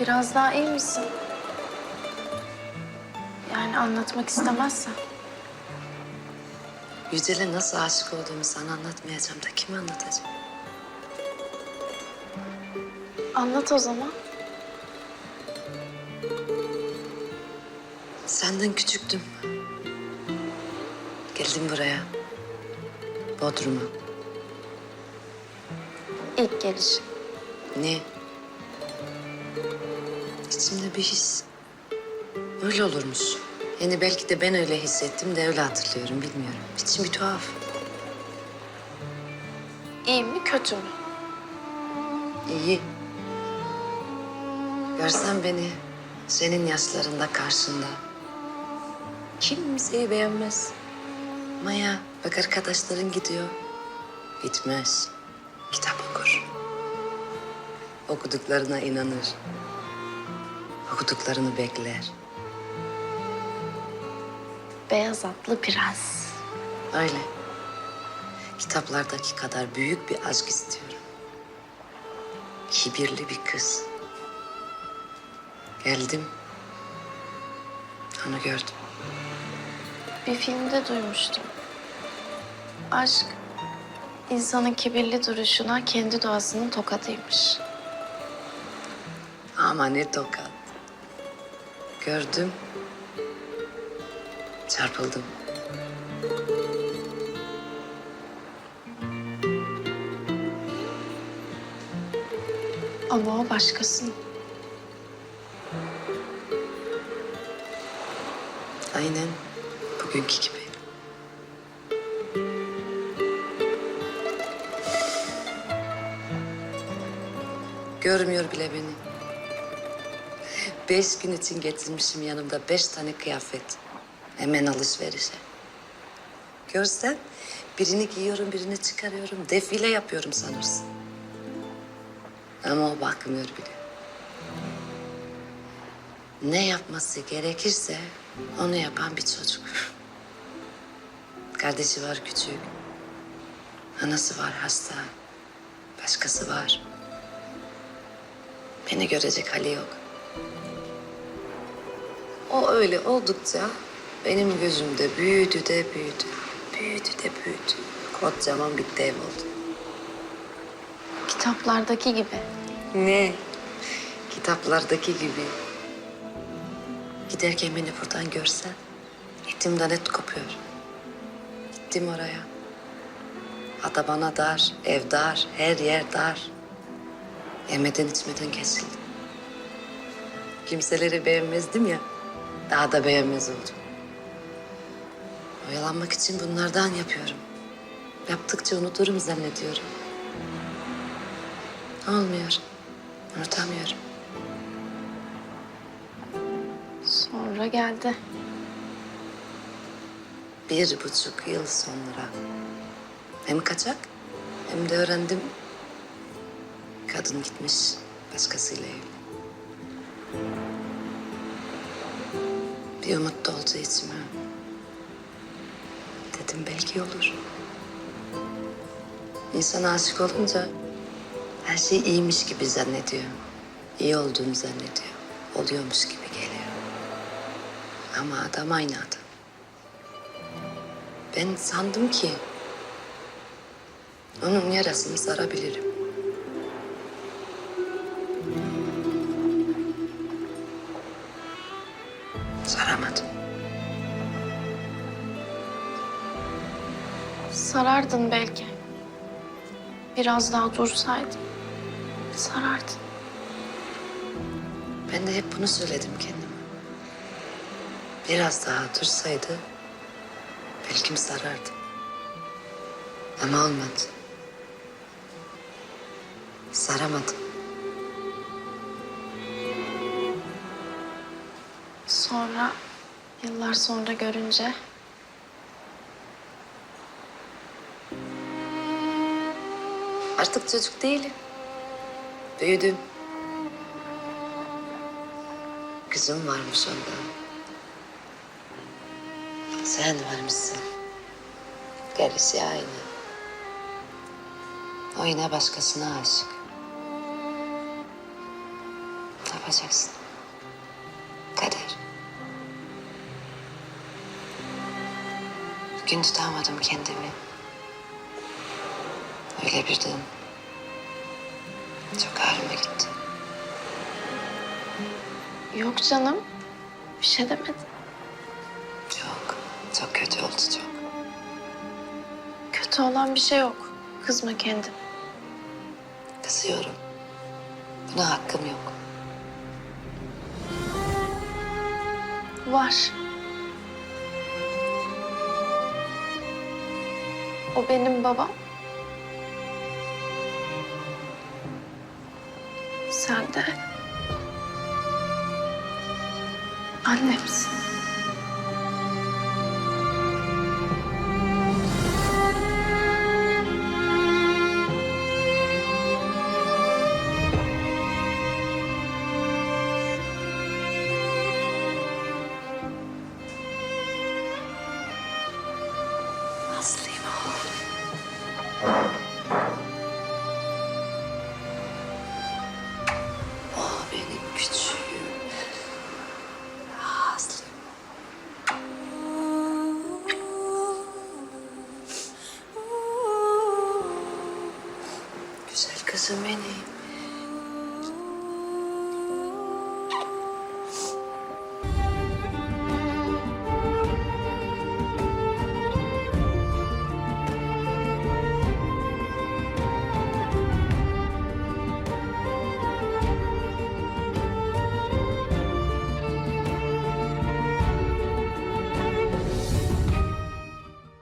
Biraz daha iyi misin? Yani anlatmak istemezsen. Yücel'e nasıl aşık olduğumu sana anlatmayacağım da kime anlatacağım? Anlat o zaman. Senden küçüktüm. Geldim buraya. Bodrum'a. İlk geliş. Ne? İçimde bir his. Öyle olurmuş. Yani belki de ben öyle hissettim de öyle hatırlıyorum bilmiyorum. İçim bir tuhaf. İyi mi kötü mü? İyi. Görsen beni senin yaşlarında karşında. Kimseyi beğenmez. Maya bak arkadaşların gidiyor. Gitmez. Kitap okur. Okuduklarına inanır. Okuduklarını bekler. Beyaz atlı prens. Öyle. Kitaplardaki kadar büyük bir aşk istiyorum. Kibirli bir kız. Geldim. Onu gördüm. Bir filmde duymuştum. Aşk, insanın kibirli duruşuna kendi doğasının tokadıymış. Ama ne tokat. Gördüm. Çarpıldım. Ama o başkasının. Aynen bugünkü gibi. Görmüyor bile beni. Beş gün için getirmişim yanımda beş tane kıyafet. Hemen alışverişe. Görsen birini giyiyorum, birini çıkarıyorum. Defile yapıyorum sanırsın. Ama o bakmıyor bile. Ne yapması gerekirse onu yapan bir çocuk. Kardeşi var küçük. Anası var hasta. Başkası var. Beni görecek hali yok. O öyle oldukça benim gözümde büyüdü de büyüdü. Büyüdü de büyüdü. Kocaman bir dev oldu. Kitaplardaki gibi. Ne? Kitaplardaki gibi. Giderken beni buradan görsen, etimden et kopuyor. Gittim oraya. Ada bana dar, ev dar, her yer dar. Yemeden içmeden kesildim. Kimseleri beğenmezdim ya, daha da beğenmez oldum. Oyalanmak için bunlardan yapıyorum. Yaptıkça unuturum zannediyorum. Olmuyor. Unutamıyorum. Sonra geldi. Bir buçuk yıl sonra hem kaçak hem de öğrendim kadın gitmiş başkasıyla evli. Bir umut doldu içime. Dedim belki olur. İnsan aşık olunca her şey iyiymiş gibi zannediyor. İyi olduğunu zannediyor. Oluyormuş gibi geliyor. Ama adam aynı adam. Ben sandım ki onun yarasını sarabilirim. Sarardın belki. Biraz daha dursaydın. Sarardın. Ben de hep bunu söyledim kendime. Biraz daha dursaydı belki sarardı. Ama olmadı. Saramadım. Sonra, yıllar sonra görünce... Artık çocuk değilim. Büyüdüm. Kızım varmış onda. Sen varmışsın. Gerisi aynı. O yine başkasına aşık. yapacaksın? Kader. Bugün tutamadım kendimi. Öyle birden çok ağrıma gitti. Yok canım. Bir şey demedim. Çok, çok kötü oldu çok. Kötü olan bir şey yok. Kızma kendin. Kızıyorum. Buna hakkım yok. Var. O benim babam. Sen de annemsin. Güzel kızım benim.